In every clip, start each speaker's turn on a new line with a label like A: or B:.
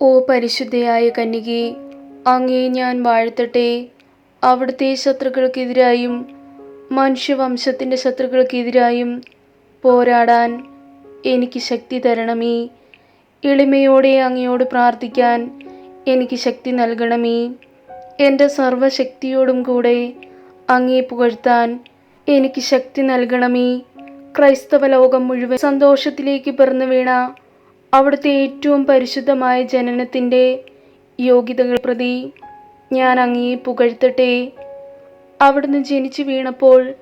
A: ഓ പരിശുദ്ധയായ കന്യകെ അങ്ങേ ഞാൻ വാഴ്ത്തട്ടെ. അവിടുത്തെ ശത്രുക്കൾക്കെതിരായും മനുഷ്യവംശത്തിന്റെ ശത്രുക്കൾക്കെതിരായും പോരാടാൻ എനിക്ക് ശക്തി തരണമേ. എളിമയോടെ അങ്ങയോട് പ്രാർത്ഥിക്കാൻ എനിക്ക് ശക്തി നൽകണമേ. എന്റെ സർവശക്തിയോടും കൂടെ അങ്ങേ പുകഴ്ത്താൻ എനിക്ക് ശക്തി നൽകണമേ. ക്രൈസ്തവ ലോകം മുഴുവൻ സന്തോഷത്തിലേക്ക് പിറന്നു വീണ അവിടുത്തെ ഏറ്റവും പരിശുദ്ധമായ ജനനത്തിന്റെ യോഗ്യതകൾ പ്രതി ഞാൻ അങ്ങയെ പുകഴ്ത്തട്ടെ. അവിടുന്ന് ജനിച്ചു വീണപ്പോൾ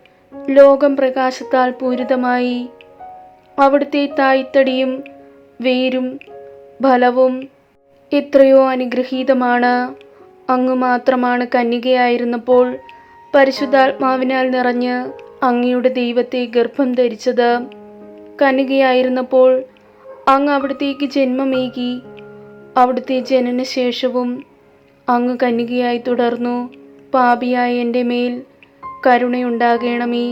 A: ലോകം പ്രകാശത്താൽ പൂരിതമായി. അവിടുത്തെ തായ്തടിയും വേരും ഫലവും എത്രയോ അനുഗ്രഹീതമാണ്. അങ്ങ് മാത്രമാണ് കന്യകയായിരുന്നപ്പോൾ പരിശുദ്ധാത്മാവിനാൽ നിറഞ്ഞ് അങ്ങയുടെ ദൈവത്തെ ഗർഭം ധരിച്ചത്. കന്യകയായിരുന്നപ്പോൾ അങ്ങ് അവിടത്തേക്ക് ജന്മമേകി അവിടുത്തെ ജനനശേഷവും അങ്ങ് കന്യകയായി തുടർന്നു. പാപിയായ എന്റെ മേൽ കരുണയുണ്ടാകണമേ.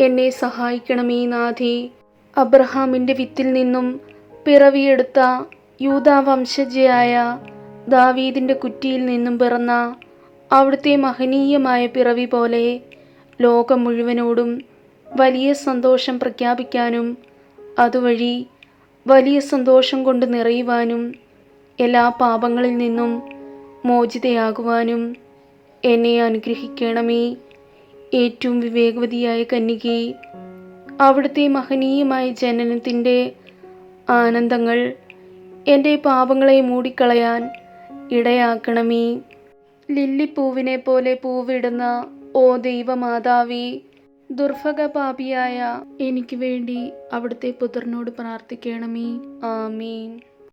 A: എന്നെ സഹായിക്കണമേ നാഥേ. അബ്രഹാമിന്റെ വിത്തിൽ നിന്നും പിറവിയെടുത്ത യൂതാ വംശജയായ ദാവീദിന്റെ കുറ്റിയിൽ നിന്നും പിറന്ന അവിടുത്തെ മഹനീയമായ പിറവി പോലെ ലോകം മുഴുവനോടും വലിയ സന്തോഷം പ്രഖ്യാപിക്കാനും അതുവഴി വലിയ സന്തോഷം കൊണ്ട് നിറയുവാനും എല്ലാ പാപങ്ങളിൽ നിന്നും മോചിതയാകുവാനും എന്നെ അനുഗ്രഹിക്കണമേ. ഏറ്റവും വിവേകവതിയായ കന്യകെ അവിടുത്തെ മഹനീയമായ ജനനത്തിന്റെ ആനന്ദങ്ങൾ എന്റെ പാപങ്ങളെ മൂടിക്കളയാൻ ഇടയാക്കണമേ. ലില്ലിപ്പൂവിനെ പോലെ പൂവിടുന്ന ഓ ദൈവമാതാവേ ദുർഭഗപാപിയായ എനിക്ക് വേണ്ടി അവിടുത്തെ പുത്രനോട് പ്രാർത്ഥിക്കണമേ. ആമീൻ.